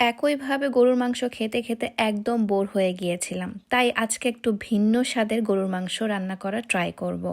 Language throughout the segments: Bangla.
একইভাবে গরুর মাংস খেতে খেতে একদম বোর হয়ে গিয়েছিলাম। তাই আজকে একটু ভিন্ন স্বাদের গরুর মাংস রান্না করা ট্রাই করব।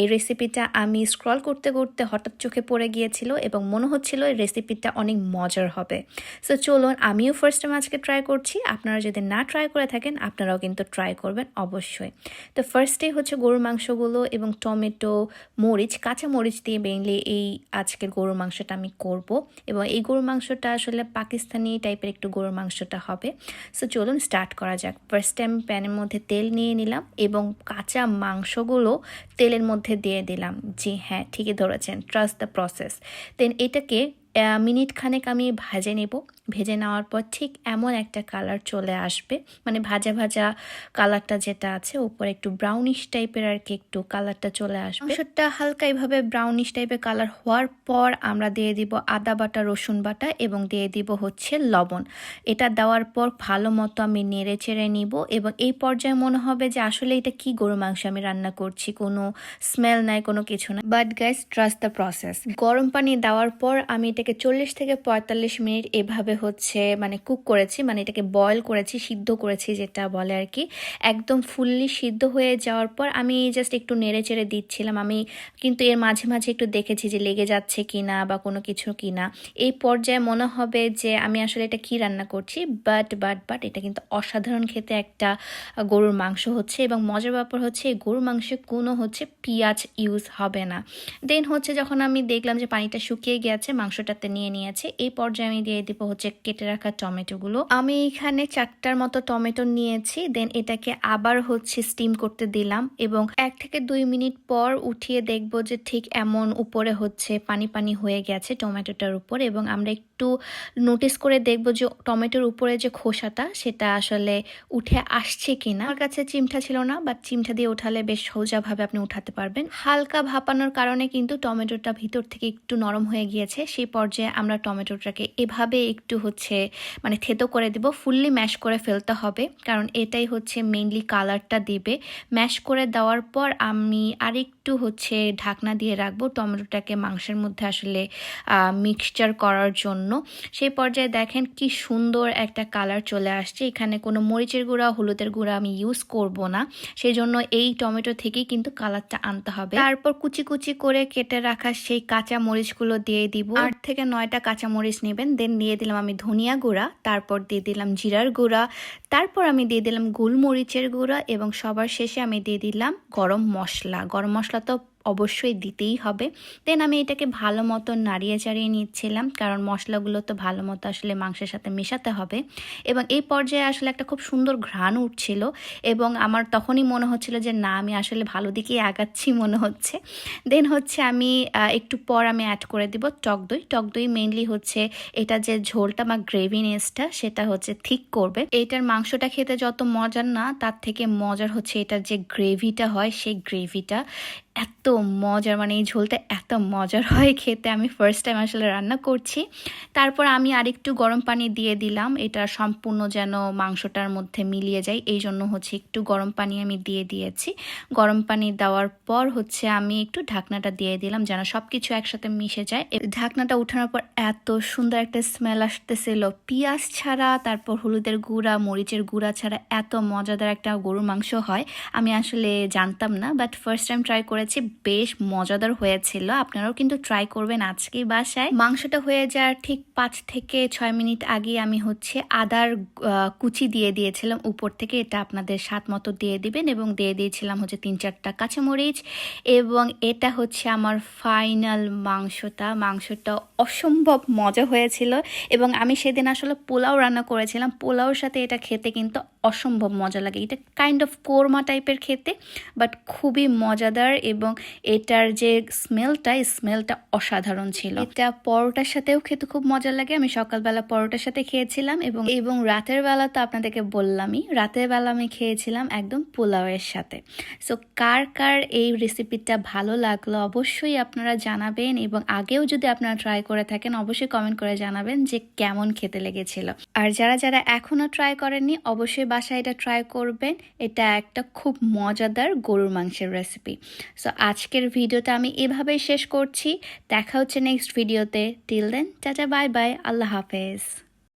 এই রেসিপিটা আমি স্ক্রল করতে করতে হঠাৎ চোখে পড়ে গিয়েছিল এবং মনে হচ্ছিল এই রেসিপিটা অনেক মজার হবে। সো চলুন আমিও ফার্স্ট টাইম আজকে ট্রাই করছি। আপনারা যদি না ট্রাই করে থাকেন, আপনারাও কিন্তু ট্রাই করবেন অবশ্যই। তো ফার্স্টেই হচ্ছে গরুর মাংসগুলো এবং টমেটো, মরিচ, কাঁচা মরিচ দিয়ে মেইনলি এই আজকের গরুর মাংসটা আমি করব। এবং এই গরুর মাংসটা আসলে পাকিস্তানি টাইপের একটু গরুর মাংসটা হবে। সো চলুন স্টার্ট করা যাক। ফার্স্ট টাইম প্যানের মধ্যে তেল নিয়ে নিলাম এবং কাঁচা মাংসগুলো তেলের মধ্যে দিয়ে দিলাম। জি হ্যাঁ ঠিকই ধরেছেন। ট্রাস্ট দ্য প্রসেস দেন এটাকে মিনিট খানেক আমি ভাজে নেব। ভেজে নেওয়ার পর ঠিক এমন একটা কালার চলে আসবে। মানে ভাজা ভাজা কালারটা যেটা আছে, উপরে একটু ব্রাউনিশ টাইপের আর কি একটু কালারটা চলে আসবে। মাংসটা হালকা এইভাবে ব্রাউনিশ টাইপের কালার হওয়ার পর আমরা দিয়ে দিব আদা বাটা, রসুন বাটা এবং দিয়ে দিব হচ্ছে লবণ। এটা দেওয়ার পর ভালো মতো আমি নেড়ে চেড়ে নিব এবং এই পর্যায়ে মনে হবে যে আসলে এটা কি গরু মাংস আমি রান্না করছি। কোনো স্মেল নাই, কোনো কিছু না but guys trust the process গরম পানি দেওয়ার পর আমি এটাকে চল্লিশ থেকে পঁয়তাল্লিশ মিনিট এভাবে হচ্ছে মানে কুক করেছি মানে এটাকে বয়ল করেছি, সিদ্ধ করেছি যেটা বলে আর কি। একদম ফুললি সিদ্ধ হয়ে যাওয়ার পর আমি জাস্ট একটু নেড়ে চেড়ে দিচ্ছিলাম। আমি কিন্তু এর মাঝে মাঝে একটু দেখেছি যে লেগে যাচ্ছে কি না বা কোনো কিছু কি না এই পর্যায়ে মনে হবে যে আমি আসলে এটা কি রান্না করছি বাট বাট বাট এটা কিন্তু অসাধারণ খেতে একটা গরুর মাংস হচ্ছে এবং মজার ব্যাপার হচ্ছে এই গরুর মাংসে কোনো হচ্ছে পেঁয়াজ ইউজ হবে না। দেন হচ্ছে যখন আমি দেখলাম যে পানিটা শুকিয়ে গেছে মাংসটাতে নিয়ে নিয়েছে। এই পর্যায়ে আমি দিয়ে দিব হচ্ছে কেটে রাখা টমেটোগুলো। আমি এখানে চারটার মতো টমেটো নিয়েছি, দেন এটাকে আবার হচ্ছে স্টিম করতে দিলাম এবং এক থেকে দুই মিনিট পর উঠিয়ে দেখব যে ঠিক এমন উপরে হচ্ছে পানি পানি হয়ে গেছে টমেটোটার উপর এবং আমরা একটু নোটিস করে দেখব যে টমেটোর উপরে যে খোসাটা, সেটা আসলে উঠে আসছে কিনা। আমার কাছে চিমটা ছিল না বাট চিমটা দিয়ে উঠালে বেশ সোজাভাবে আপনি উঠাতে পারবেন। হালকা ভাপানোর কারণে কিন্তু টমেটোটা ভিতর থেকে একটু নরম হয়ে গিয়েছে। সেই পর্যায়ে আমরা টমেটোটাকে এভাবে একটু হচ্ছে মানে থেতো করে দিব ফুললি ম্যাশ করে ফেলতে হবে। কারণ এটাই হচ্ছে মেইনলি কালারটা দেবে। ম্যাশ করে দেওয়ার পর আমি আরেকটু হচ্ছে ঢাকনা দিয়ে রাখব টমেটোটাকে মাংসের মধ্যে আসলে মিক্সচার করার জন্য। সেই পর্যায়ে দেখেন কি সুন্দর একটা কালার চলে আসছে। এখানে কোনো মরিচের গুঁড়া, হলুদের গুঁড়া আমি ইউজ করব না। সেই জন্য এই টমেটো থেকেই কিন্তু কালারটা আনতে হবে। তারপর কুচি কুচি করে কেটে রাখা সেই কাঁচা মরিচগুলো দিয়ে দিব। আট থেকে নয়টা কাঁচা মরিচ নেবেন দেন দিয়ে দিলাম আমি ধনিয়া গুঁড়া, তারপর দিয়ে দিলাম জিরার গুঁড়া, তারপর আমি দিয়ে দিলাম গোলমরিচের গুঁড়া এবং সবার শেষে আমি দিয়ে দিলাম গরম মশলা। গরম মশলা তো অবশ্যই দিতেই হবে। দেন আমি এটাকে ভালো মতো নাড়িয়ে চাড়িয়ে নিচ্ছিলাম, কারণ মশলাগুলো তো ভালো মতো আসলে মাংসের সাথে মেশাতে হবে। এবং এই পর্যায়ে আসলে একটা খুব সুন্দর ঘ্রাণ উঠছিল এবং আমার তখনই মনে হচ্ছিল যে, না, আমি আসলে ভালো দিকেই আগাচ্ছি মনে হচ্ছে। দেন হচ্ছে আমি একটু পর আমি অ্যাড করে দিব টক দই। টক দই মেনলি হচ্ছে এটা যে ঝোলটা বা গ্রেভিনেসটা সেটা হচ্ছে ঠিক করবে। এইটার মাংসটা খেতে যত মজার না, তার থেকে মজার হচ্ছে এটার যে গ্রেভিটা হয়, সেই গ্রেভিটা এত মজার মানে এই ঝোলটা এত মজার হয় খেতে। আমি ফার্স্ট টাইম আসলে রান্না করছি। তারপর আমি আরেকটু গরম পানি দিয়ে দিলাম। এটা সম্পূর্ণ যেন মাংসটার মধ্যে মিলিয়ে যায়। এই জন্য হচ্ছে একটু গরম পানি আমি দিয়ে দিয়েছি। গরম পানি দেওয়ার পর হচ্ছে আমি একটু ঢাকনাটা দিয়ে দিলাম যেন সব কিছু একসাথে মিশে যায়। ঢাকনাটা উঠানোর পর এত সুন্দর একটা স্মেল আসতেছিল। পিঁয়াজ ছাড়া, তারপর হলুদের গুঁড়া, মরিচের গুঁড়া ছাড়া এত মজাদার একটা গরুর মাংস হয়। আমি আসলে জানতাম না বাট ফার্স্ট টাইম ট্রাই করে করেছি, বেশ মজাদার হয়েছিল। আপনারাও কিন্তু ট্রাই করবেন আজকেই বাসায়। মাংসটা হয়ে যাওয়ার ঠিক পাঁচ থেকে ছয় মিনিট আগে আমি হচ্ছে আদার কুচি দিয়ে দিয়েছিলাম উপর থেকে। এটা আপনাদের স্বাদ মতো দিয়ে দিবেন এবং দিয়ে দিয়েছিলাম হচ্ছে তিন চারটা কাঁচামরিচ এবং এটা হচ্ছে আমার ফাইনাল মাংসটা। মাংসটা অসম্ভব মজা হয়েছিল এবং আমি সেদিন আসলে পোলাও রান্না করেছিলাম। পোলাওর সাথে এটা খেতে কিন্তু অসম্ভব মজা লাগে। এটা কাইন্ড অফ কোরমা টাইপের খেতে বাট খুবই মজাদার এবং এটার যে স্মেলটা স্মেলটা অসাধারণ ছিল। এটা পরোটার সাথেও খেতে খুব মজা লাগে। আমি সকালবেলা পরোটার সাথে খেয়েছিলাম এবং এবং রাতের বেলা তো আপনাদেরকে বললামই, রাতের বেলা আমি খেয়েছিলাম একদম পোলাওয়ের সাথে। সো কার কার এই রেসিপিটা ভালো লাগল অবশ্যই আপনারা জানাবেন এবং আগেও যদি আপনারা ট্রাই করে থাকেন, অবশ্যই কমেন্ট করে জানাবেন যে কেমন খেতে লেগেছিল। আর যারা যারা এখনও ট্রাই করেননি, অবশ্যই বাসায় এটা ট্রাই করবেন। এটা একটা খুব মজাদার গরুর মাংসের রেসিপি সো আজকের ভিডিওটা আমি এভাবেই শেষ করছি। দেখা হচ্ছে নেক্সট ভিডিওতে টিল দেন চাচা বাই বাই আল্লাহ হাফেজ।